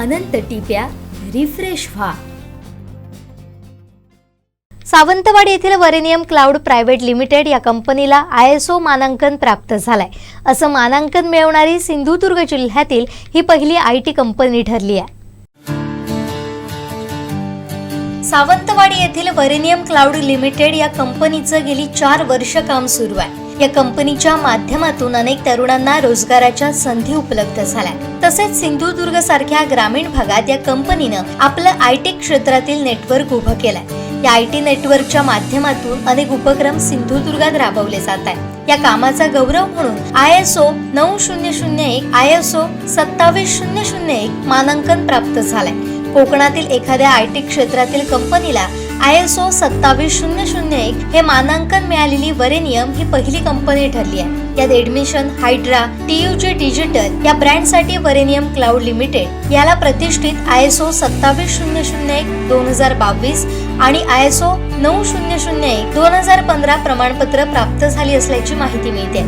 अनंत टिप्या refresh व्हा. सावंतवाडी येथील वरेनियम cloud private limited या कंपनीला आय एस ओ मानांकन प्राप्त झालंय. असं मानांकन मिळवणारी सिंधुदुर्ग जिल्ह्यातील ही पहिली आय टी कंपनी ठरली आहे. सावंतवाडी येथील वरेनियम क्लाउड लिमिटेड या कंपनीचं गेली चार वर्ष काम सुरू आहे. या कंपनीच्या माध्यमातून अनेक तरुणांना रोजगाराच्या संधी उपलब्ध झाल्या. तसेच सिंधुदुर्ग सारख्या ग्रामीण भागात या कंपनीनं आपलं आय टी क्षेत्रातील नेटवर्क उभं केलंय. या आय टी नेटवर्कच्या माध्यमातून अनेक उपक्रम सिंधुदुर्गात राबवले जात आहेत. या कामाचा गौरव म्हणून आय एस ओ नऊ शून्य शून्य एक आय एस ओ सत्तावीस शून्य शून्य एक मानांकन प्राप्त झालंय. कोकणातील एखाद्या आय टी क्षेत्रातील कंपनीला आय एस ओ सत्तावीस शून्य शून्य एक हे मानांकन मिळालेली वरेनियम ही पहिली कंपनी ठरली आहे. यात एडमिशन हायड्रा टीयूजी डिजिटल या ब्रँडसाठी वरेनियम क्लाउड लिमिटेड याला प्रतिष्ठित आय एस ओ सत्तावीस शून्य शून्य एक दोन हजार बावीस आणि आय एस ओ नऊ शून्य शून्य एक दोन हजार पंधरा प्रमाणपत्र प्राप्त झाली असल्याची माहिती मिळते.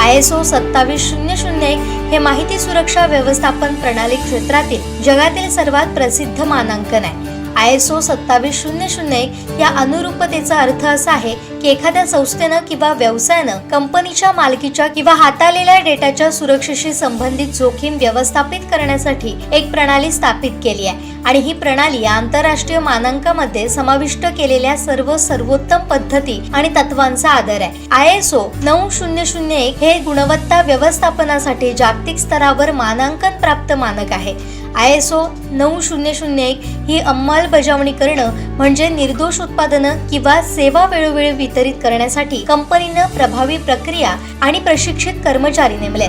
आय एस ओ सत्तावीस शून्य शून्य एक हे माहिती सुरक्षा व्यवस्थापन प्रणाली क्षेत्रातील जगातील सर्वात प्रसिद्ध मानांकन आहे. आय एस ओ सत्तावीस शून्य शून्य एक या अनुरूपतेचा अर्थ असा आहे की एखाद्या संस्थेनं किंवा व्यवसायानं कंपनीच्या मालकीच्या किंवा हाताळलेल्या डेटाच्या सुरक्षेशी संबंधित जोखीम व्यवस्थापित करण्यासाठी एक प्रणाली स्थापित केली आहे. आणि ही प्रणाली आंतरराष्ट्रीय मानांकामध्ये समाविष्ट केलेल्या सर्व सर्वोत्तम पद्धती आणि तत्वांचा आदर आहे. आय एस ओ नऊ शून्य शून्य एक हे गुणवत्ता व्यवस्थापनासाठी जागतिक स्तरावर मानांकन प्राप्त मानक आहे. आय एस ओ नऊ शून्य शून्य एक ही अंमलबजावणी करणं म्हणजे निर्दोष उत्पादनं किंवा सेवा वेळोवेळी वितरित करण्यासाठी कंपनीनं प्रभावी प्रक्रिया आणि प्रशिक्षित कर्मचारी नेमले